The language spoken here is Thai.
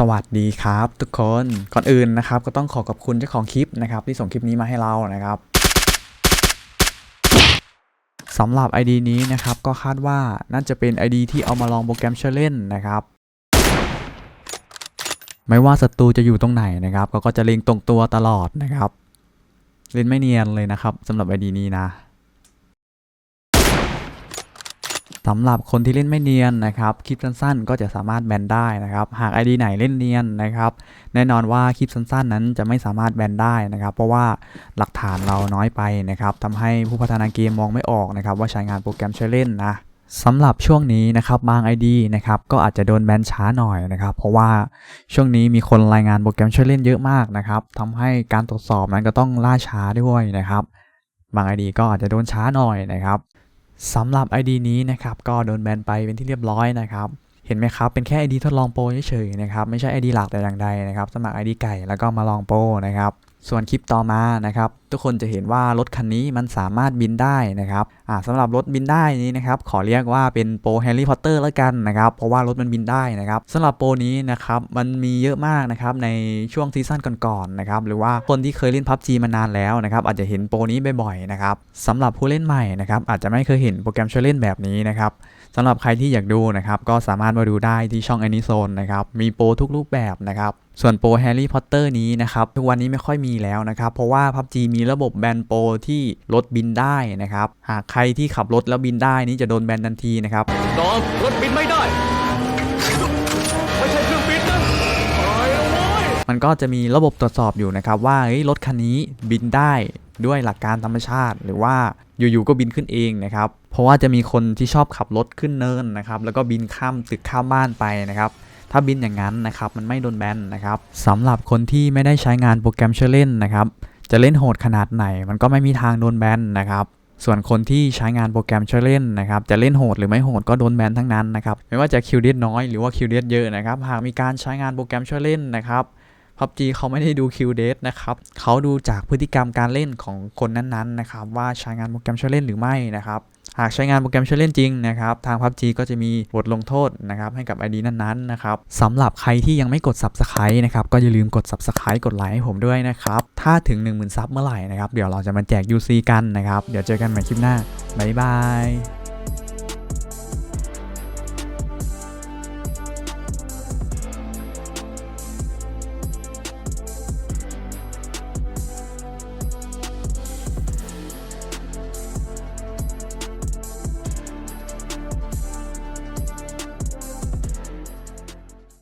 สวัสดีครับทุกคนก่อนอื่นนะครับ ก็ต้องขอขอบคุณเจ้าของคลิปนะครับ ที่ส่งคลิปนี้มาให้เรานะครับสำหรับ ID นี้นะครับก็คาดว่าน่าจะเป็น ID ที่เอามาลองโปรแกรมเชอร์เล่นนะครับ ไม่ว่าศัตรูจะอยู่ตรงไหนนะครับเขาก็จะเล็งตรงตัวตลอดนะครับ เล่นไม่เนียนเลยนะครับสำหรับ ID นี้นะ สำหรับคนที่เล่นไม่เนียนนะครับคลิปสั้นๆ ก็จะสามารถแบนได้นะครับหาก ID ไหนเล่นเนียนนะครับแน่นอนว่าคลิปสั้นๆ นั้นจะไม่สามารถแบนได้นะครับ เพราะว่าหลักฐานเราน้อยไปนะครับทำให้ผู้พัฒนาเกมมองไม่ออกนะครับว่าใช้งานโปรแกรมช่วยเล่นนะสำหรับช่วงนี้นะครับบาง ID นะครับก็อาจจะโดนแบนช้าหน่อยนะครับเพราะว่าช่วงนี้มีคนรายงานโปรแกรมช่วยเล่นเยอะมากนะครับทำให้การตรวจสอบนั้นก็ต้องล่าช้าด้วยนะครับ บาง ID ก็อาจจะโดนช้าหน่อยนะครับ สำหรับ ID นี้นะครับก็โดนแบนไปเป็นที่เรียบร้อยนะครับ เห็นไหมครับ เป็นแค่ ID ทดลองโปรเฉยๆนะครับ ไม่ใช่ ID หลักแต่อย่างใดนะครับ สมัคร ID ไก่แล้วก็มาลองโปรนะครับ ส่วนคลิปต่อมานะครับ ทุกคนจะเห็นว่ารถคันนี้มันสามารถบินได้นะครับอ่าสำหรับรถบินได้นี้นะครับขอเรียกว่าเป็นโปรแฮร์รี่พอตเตอร์แล้วกันนะครับเพราะว่ารถมันบินได้นะครับสำหรับโปรนี้นะครับมันมีเยอะมากนะครับในช่วงซีซั่นก่อนๆนะครับหรือว่าคนที่เคยเล่น PUBG มานานแล้วนะครับอาจจะเห็นโปรนี้บ่อยๆนะครับสำหรับผู้เล่นใหม่นะครับอาจจะไม่เคยเห็นโปรแกรมช่วยเล่นแบบนี้นะครับสำหรับใครที่อยากดูนะครับก็สามารถมาดูได้ที่ช่อง a n i z o n e นะครับมีโปรทุกรูปแบบนะครับส่วนโปรแฮร์รี่พอตเตอร์นี้นะครับทุกวันนี้ไม่ค่อยมีแล้วนะครับเพราะว่า PUBG มีระบบแบนโปรที่รถบินได้นะครับ หากใครที่ขับรถแล้วบินได้นี่จะโดนแบนทันทีนะครับตอบรถบินไม่ได้ ไม่ใช่เครื่องบินนะตายแล้วเว้ยมันก็จะมีระบบตรวจสอบอยู่นะครับ ว่าเฮ้ยรถคันนี้บินได้ด้วยหลักการธรรมชาติ หรือว่าอยู่ๆก็บินขึ้นเองนะครับ เพราะว่าจะมีคนที่ชอบขับรถขึ้นเนินนะครับ แล้วก็บินข้ามตึกข้ามบ้านไปนะครับถ้าบินอย่างนั้นนะครับมันไม่โดนแบนนะครับสำหรับคนที่ไม่ได้ใช้งานโปรแกรมเชื่อเล่นนะครับ จะเล่นโหดขนาดไหน มันก็ไม่มีทางโดนแบนนะครับส่วนคนที่ใช้งานโปรแกรมช่วยเล่นนะครับ จะเล่นโหดหรือไม่โหดก็โดนแบนทั้งนั้นนะครับ ไม่ว่าจะคิวเดน้อยหรือว่าคิวเดเยอะนะครับ หากมีการใช้งานโปรแกรมช่วยเล่นนะครับฟับจีเขาไม่ได้ดูคิวเดนะครับเขาดูจากพฤติกรรมการเล่นของคนนั้นๆนะครับ ว่าใช้งานโปรแกรมช่วยเล่นหรือไม่นะครับ หากใช้งานโปรแกรมช่วยเล่นจริงนะครับทาง PUBG ก็จะมีบทลงโทษนะครับให้กับ ID นั้นๆนะครับสำหรับใครที่ยังไม่กด Subscribe นะครับก็อย่าลืมกด Subscribe กดไลค์ให้ผมด้วยนะครับถ้าถึง 10,000 ซับเมื่อไหร่นะครับเดี๋ยวเราจะมาแจก UC กันนะครับเดี๋ยวเจอกันใหม่คลิปหน้าบ๊ายบาย